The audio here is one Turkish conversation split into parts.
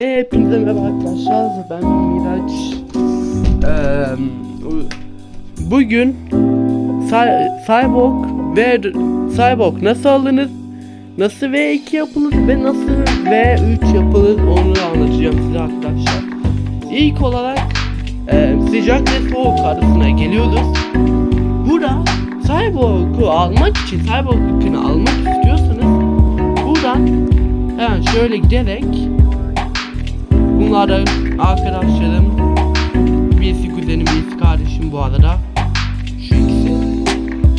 Hepinize merhaba arkadaşlar. Ben Miraç. Eee, bugün Cy- Cyborg ve Cyborg nasıl alınır, nasıl V2 yapılır ve nasıl V3 yapılır onu anlatacağım size arkadaşlar. İlk olarak eee, sıcak ve soğuk arasına geliyoruz. Burada Cyborg'u almak için Cyborg yükünü almak istiyorsanız buradan hemen şöyle giderek Bunlar da arkadaşlarım. Birisi kuzenim, birisi kardeşim bu arada. Şu ikisi.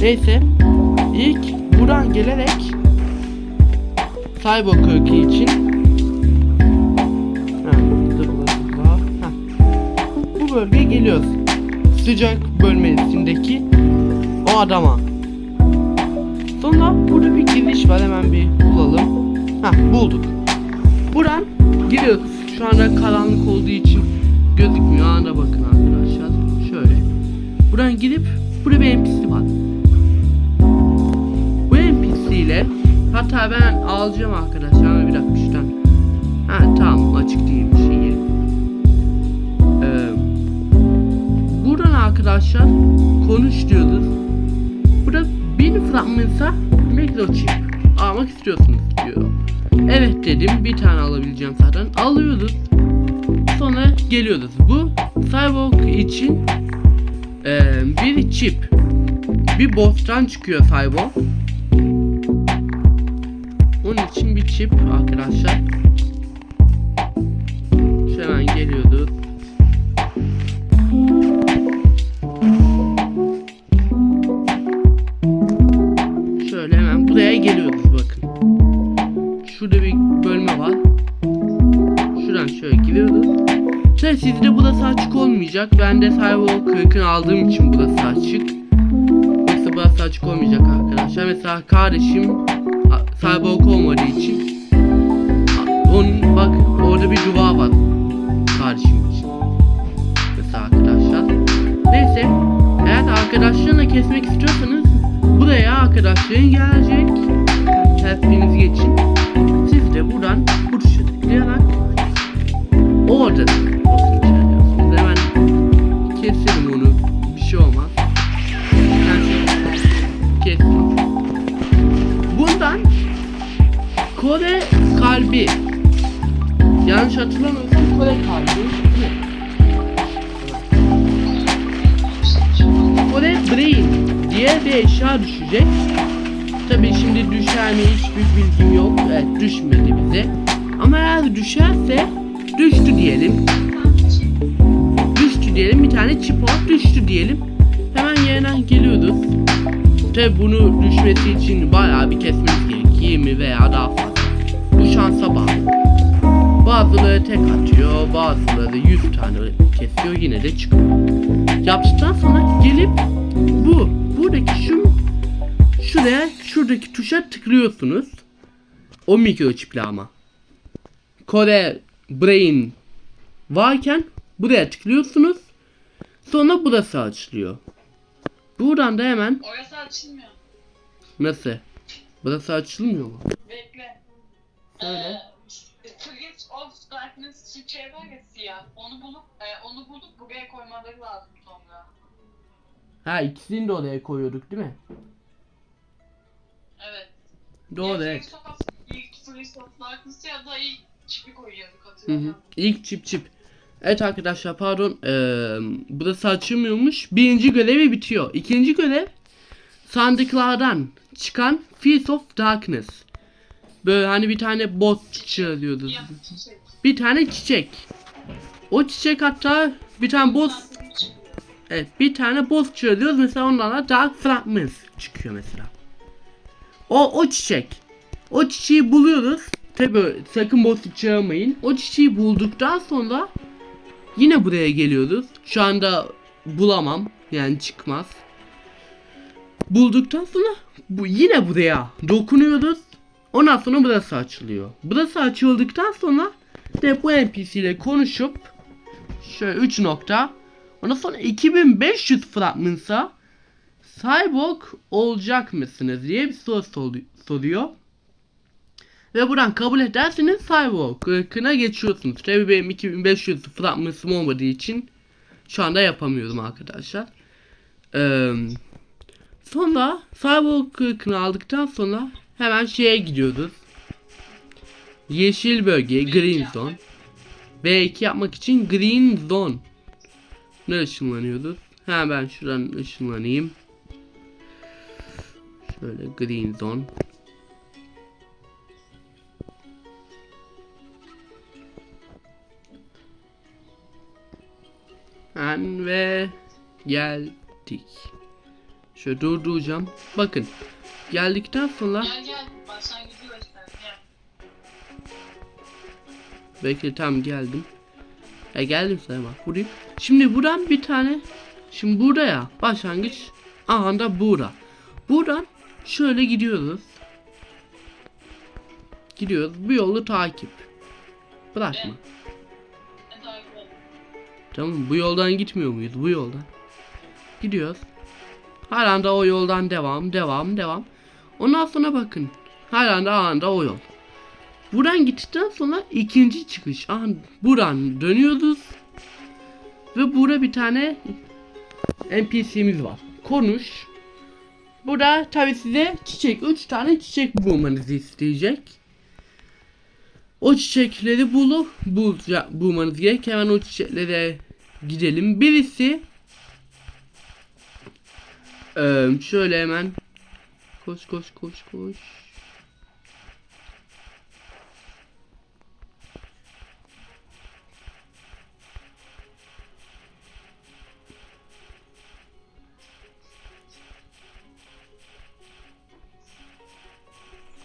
Neyse. İlk buradan gelerek Cyber 42 için. Bu bölgeye geliyoruz. Sıcak bölmesindeki o adama. Sonra burada bir giriş var hemen bir bulalım. Ha bulduk. Buradan giriyoruz. Şu anda karanlık olduğu için gözükmüyor. Anda bakın arkadaşlar. Şöyle. Buradan girip burada bir NPC var. Bu NPC ile hatta ben alacağım arkadaşlar ama bir dakika şuradan. Ha tamam açık değilmiş iyi. Ee, buradan arkadaşlar konuş diyoruz. Burada bin fragmansa microchip almak istiyorsunuz. Evet dedim bir tane alabileceğim zaten. Alıyoruz. Sonra geliyoruz. Bu Cyborg için eee, bir çip. Bir boss'tan çıkıyor Cyborg. Onun için bir çip arkadaşlar. Hemen geliyoruz. Şöyle giriyoruz. Tabii sizde burası açık olmayacak. Ben de Cyber 40'ını aldığım için burası açık. Yoksa burası açık olmayacak arkadaşlar. Mesela kardeşim Cyber olmadığı için onun bak orada bir duvar var kardeşim için. Mesela arkadaşlar. Neyse eğer arkadaşlarına kesmek istiyorsanız buraya arkadaşların gelecek. Hepiniz geçin. Siz de buradan eğer düşerse düştü diyelim. Düştü diyelim. Bir tane çip ol düştü diyelim. Hemen yerine geliyoruz. Tabii bunu düşmesi için bayağı bir kesmemiz gerekiyor. 20 veya daha fazla. Bu şansa bağlı. Bazıları tek atıyor, bazıları 100 tane kesiyor yine de çıkıyor. Yaptıktan sonra gelip bu, buradaki şu şuraya şuradaki tuşa tıklıyorsunuz. O mikroçipli ama. Kore Brain varken buraya tıklıyorsunuz. Sonra burası açılıyor. Buradan da hemen Orası açılmıyor. nasıl? Burası açılmıyor mu? Bekle. Söyle. Ee, of Darkness şey var ya siyah. Onu bulup e, onu bulup buraya koymaları lazım sonra. Ha ikisini de oraya koyuyorduk değil mi? Evet. Doğru evet. İlk Prince of Darkness ya da ilk çipi Hı hı. hatırlamıyorum. İlk çip çip. Evet arkadaşlar pardon. Ee, burası açılmıyormuş. Birinci görevi bitiyor. İkinci görev sandıklardan çıkan Feast of Darkness. Böyle hani bir tane boss çağırıyordu. Ya. Bir tane çiçek. O çiçek hatta bir tane boss. Evet bir tane boss çağırıyoruz mesela ondan da Dark Fragments çıkıyor mesela. O o çiçek. O çiçeği buluyoruz. Tabi sakın boss çağırmayın. O çiçeği bulduktan sonra yine buraya geliyoruz. Şu anda bulamam yani çıkmaz. Bulduktan sonra bu yine buraya dokunuyoruz. Ondan sonra burası açılıyor. Burası açıldıktan sonra de bu NPC ile konuşup şöyle 3 nokta Ondan sonra 2500 fragmansa Cyborg olacak mısınız diye bir soru sor- soruyor. Ve buradan kabul ederseniz Cyborg ırkına geçiyorsunuz. Tabi benim 2500 fragmanım olmadığı için şu anda yapamıyorum arkadaşlar. Ee, sonra Cyborg ırkını aldıktan sonra hemen şeye gidiyoruz. Yeşil bölge Green Zone. V2 yapmak için Green Zone. Ne ışınlanıyoruz? Ha ben şuradan ışınlanayım. Şöyle Green Zone. Ben ve geldik. Şöyle durduracağım. Bakın. Geldikten sonra Gel gel. Bak sen gidiyor işte. Gel. Bekle tam geldim. Ya geldim sana bak buradayım. Şimdi buradan bir tane Şimdi burada ya başlangıç Aha da burada. Buradan şöyle gidiyoruz. Gidiyoruz. Bu yolu takip. Bırakma. Ben takip et. Tamam bu yoldan gitmiyor muyuz? Bu yoldan. Gidiyoruz. Hala da o yoldan devam, devam, devam. Ondan sonra bakın. Hala da anda o yol. Buradan gittikten sonra ikinci çıkış. Aha, buradan dönüyoruz. Ve burada bir tane NPC'miz var. Konuş. Burada tabi size çiçek, 3 tane çiçek bulmanızı isteyecek. O çiçekleri bulup bulca, bulmanız gerek. Hemen o çiçeklere gidelim. Birisi Eee, şöyle hemen koş koş koş koş.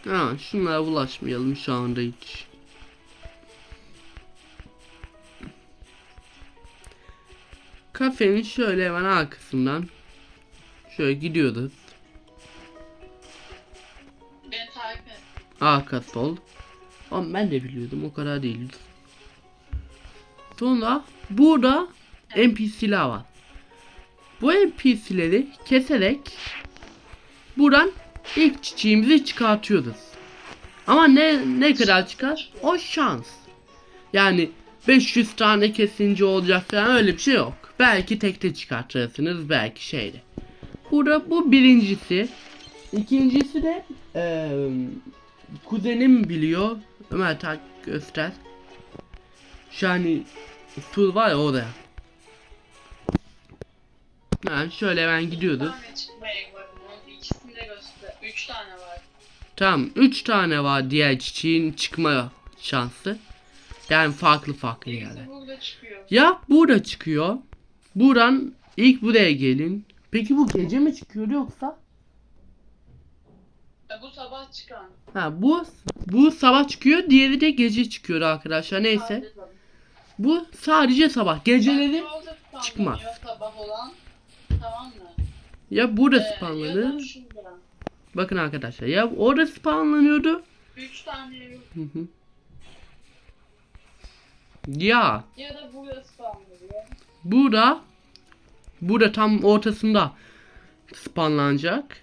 Ha, şunlara bulaşmayalım şu anda hiç. Kafenin şöyle hemen arkasından şöyle gidiyoruz. Beni takip et. Arka sol. Ama ben de biliyordum o kadar değil. Sonra burada NPC'ler var. Bu NPC'leri keserek buradan ilk çiçeğimizi çıkartıyoruz. Ama ne ne kadar çıkar? O şans. Yani 500 tane kesince olacak falan öyle bir şey yok. Belki tekte çıkartırsınız belki şeyde. Burada bu birincisi. İkincisi de eee kuzenim biliyor. Ömer tak göster. Şu hani tur var ya oraya. Ha, şöyle ben gidiyoruz. Üç tane var. Tamam 3 tane var diğer çiçeğin çıkma şansı. Yani farklı farklı. Birisi burada çıkıyor. Ya burada çıkıyor. Buradan ilk buraya gelin. Peki bu gece mi çıkıyor yoksa? E, bu sabah çıkan. Ha bu bu sabah çıkıyor, diğeri de gece çıkıyor arkadaşlar. Neyse. Sadece. Bu sadece sabah. Geceleri çıkmaz. Sabah olan. Tamam mı? ya burada Ee, spawnlanır. Bakın arkadaşlar ya orada spawnlanıyordu. Üç tane yok. Hı hı. Ya Ya da burada spamlanıyor. burada burada tam ortasında spawnlanacak.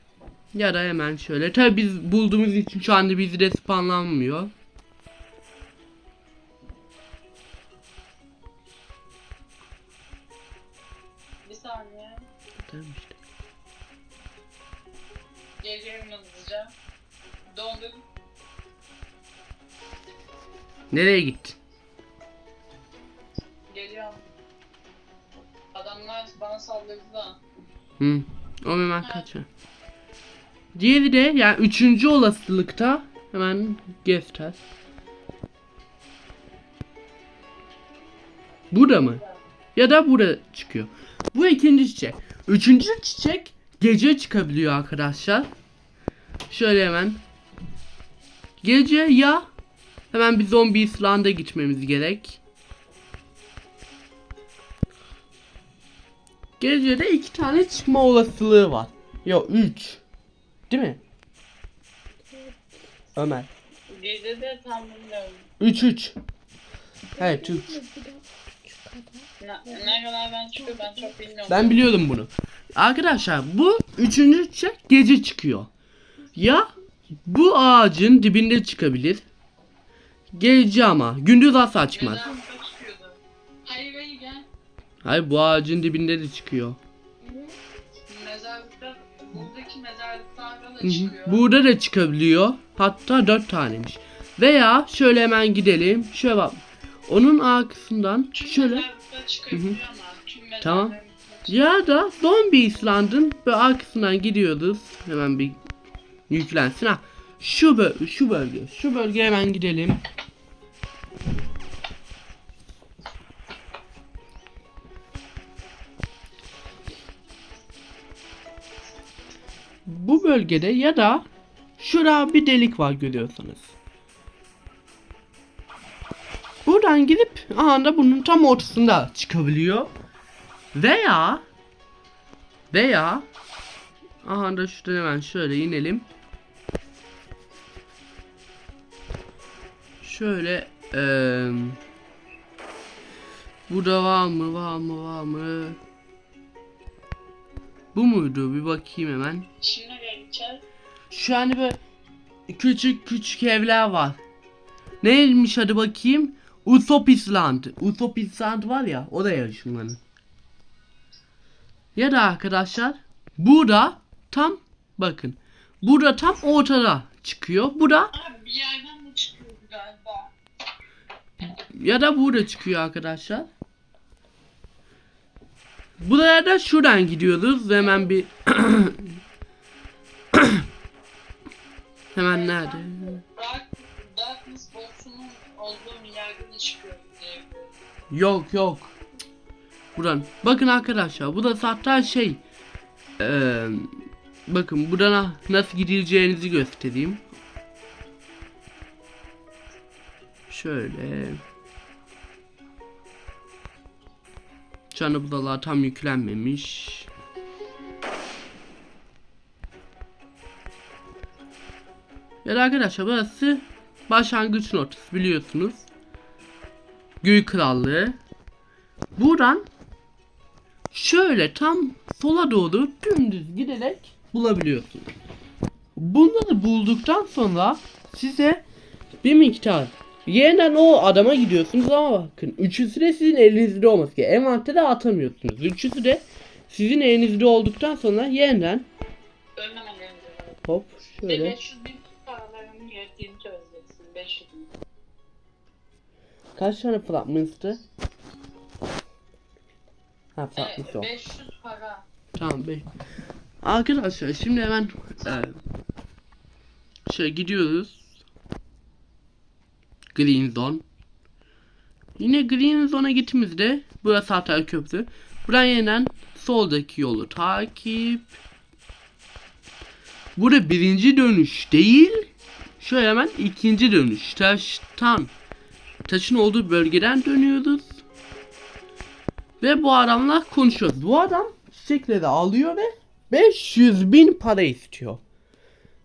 Ya da hemen şöyle. Tabi biz bulduğumuz için şu anda bizde spawnlanmıyor. Bir saniye. Tamam işte. Geliyorum hızlıca. Dondum. Nereye gittin? Hı. O hemen kaçıyor. Diğeri de yani üçüncü olasılıkta hemen göster. Burada mı? Ya da burada çıkıyor. Bu ikinci çiçek. Üçüncü çiçek gece çıkabiliyor arkadaşlar. Şöyle hemen. Gece ya hemen bir zombi islanda gitmemiz gerek. Gecede iki tane çıkma olasılığı var. Yok üç. Değil mi? Ömer. Gece de tam bilmiyorum. 3 3. Evet 3. Ne, ne kadar ben çıkıyor ben çok bilmiyorum. Ben biliyordum bunu. Arkadaşlar bu üçüncü çiçek gece çıkıyor. Ya bu ağacın dibinde çıkabilir. Gece ama. Gündüz asla çıkmaz. Mezarlıkta Hayır bu ağacın dibinde de çıkıyor. Mezarlıkta buradaki mezarlıklarda da Hı hı. çıkıyor. Burada da çıkabiliyor. Hatta dört taneymiş. Veya şöyle hemen gidelim. Şöyle bak. Onun arkasından Tüm şöyle Tamam. ya da zombi İsland'ın ve arkasından gidiyoruz. Hemen bir yüklensin. Ha. Şu böl şu bölge. Şu bölgeye hemen gidelim. Bölgede ya da şurada bir delik var görüyorsanız. Buradan gidip anda bunun tam ortasında çıkabiliyor. Veya veya aha da şuradan hemen şöyle inelim. Şöyle eee burada var mı var mı var mı? Bu muydu? Bir bakayım hemen. Şimdi? Şu an böyle küçük küçük evler var. Neymiş hadi bakayım? Utopisland. Utopisland var ya oraya ışınlanın. Ya da arkadaşlar burada tam bakın. Burada tam ortada çıkıyor. Bu da Abi bir yerden mi çıkıyor galiba? ya da burada çıkıyor arkadaşlar. Buraya da şuradan gidiyoruz. Hemen bir Hemen nerede? Dark, Darkness Box'unun olduğu yerden de çıkıyor diye. Yok yok. Buradan. Bakın arkadaşlar. Bu da hatta şey. Eee bakın buradan nasıl gidileceğinizi göstereyim. Şöyle. Canı budalar tam yüklenmemiş. Ya da arkadaşlar burası başlangıç noktası biliyorsunuz. Gül Krallığı. Buradan şöyle tam sola doğru dümdüz giderek bulabiliyorsunuz. Bunları bulduktan sonra size bir miktar yeniden o adama gidiyorsunuz ama bakın üçüsü de sizin elinizde olması gerekiyor. Envantere atamıyorsunuz. Üçüsü de sizin elinizde olduktan sonra yeniden hop şöyle 500 bin paralarını kaç tane fragmanstı? Ha fragmans yok. 500 para. Tamam bey. Arkadaşlar şimdi hemen e, şey gidiyoruz. Green Zone. Yine Green Zone'a gittiğimizde burası Hatay Köprü. Buradan yeniden soldaki yolu takip. Burada birinci dönüş değil. Şöyle hemen ikinci dönüş. Taştan. Taşın olduğu bölgeden dönüyoruz. Ve bu adamla konuşuyoruz. Bu adam çiçekleri alıyor ve 500 bin para istiyor.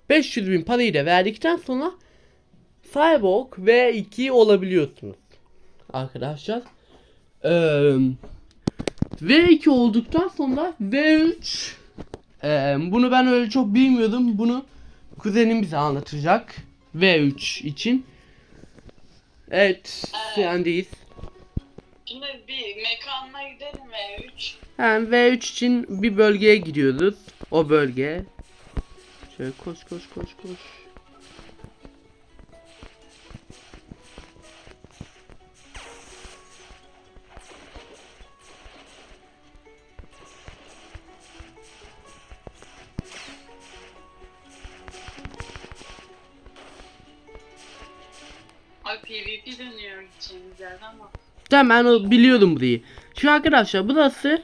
500 bin parayı da verdikten sonra Cyborg V2 olabiliyorsunuz. Arkadaşlar. Ee, V2 olduktan sonra V3 ee, bunu ben öyle çok bilmiyordum. Bunu kuzenim bize anlatacak. V3 için. Evet, sendeyiz. Şimdi bir mekanına gidelim ve 3. Yani V3 için bir bölgeye gidiyoruz. O bölge. Şöyle koş koş koş koş. PvP dönüyor gideceğimiz yerden ama. Hemen o biliyordum burayı. Şu arkadaşlar burası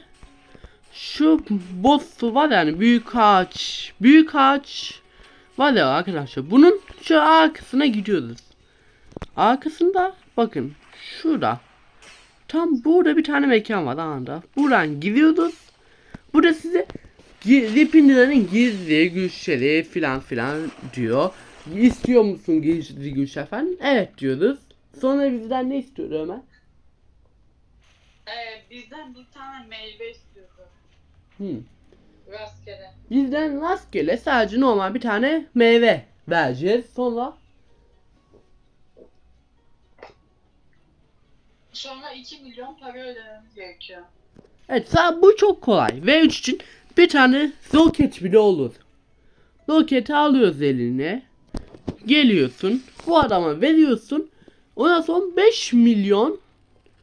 şu boss var yani büyük ağaç. Büyük ağaç var ya arkadaşlar. Bunun şu arkasına gidiyoruz. Arkasında bakın şurada. Tam burada bir tane mekan var anda. Buradan gidiyoruz. Burada size Ripindilerin gizli güçleri filan filan diyor. İstiyor musun gizli güç efendim? Evet diyoruz. Sonra bizden ne istiyor Ömer? Ee, bizden bir tane meyve istiyordu. Hmm. Rastgele. Bizden rastgele sadece normal bir tane meyve vereceğiz. Sonra Sonra 2 milyon para ödememiz gerekiyor. Evet bu çok kolay. V3 için bir tane roket bile olur. Roketi alıyoruz eline. Geliyorsun. Bu adama veriyorsun. Ondan sonra 5 milyon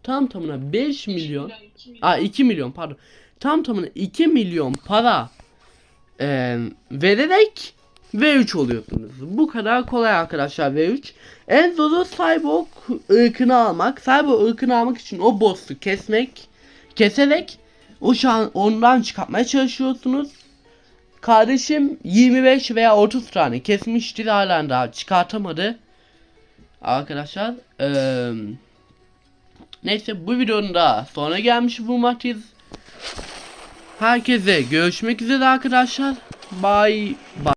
tam tamına 5 milyon 2 milyon. Aa 2 milyon pardon. Tam tamına 2 milyon para eee, vererek V3 oluyorsunuz. Bu kadar kolay arkadaşlar V3. En zoru Cyborg ırkını almak. Cyborg ırkını almak için o boss'u kesmek, keserek o şan ondan çıkartmaya çalışıyorsunuz. Kardeşim 25 veya 30 tane kesmiştir halen daha çıkartamadı. Arkadaşlar eee Neyse bu videonun da sonuna gelmiş bulmaktayız. Herkese görüşmek üzere arkadaşlar. Bye bye.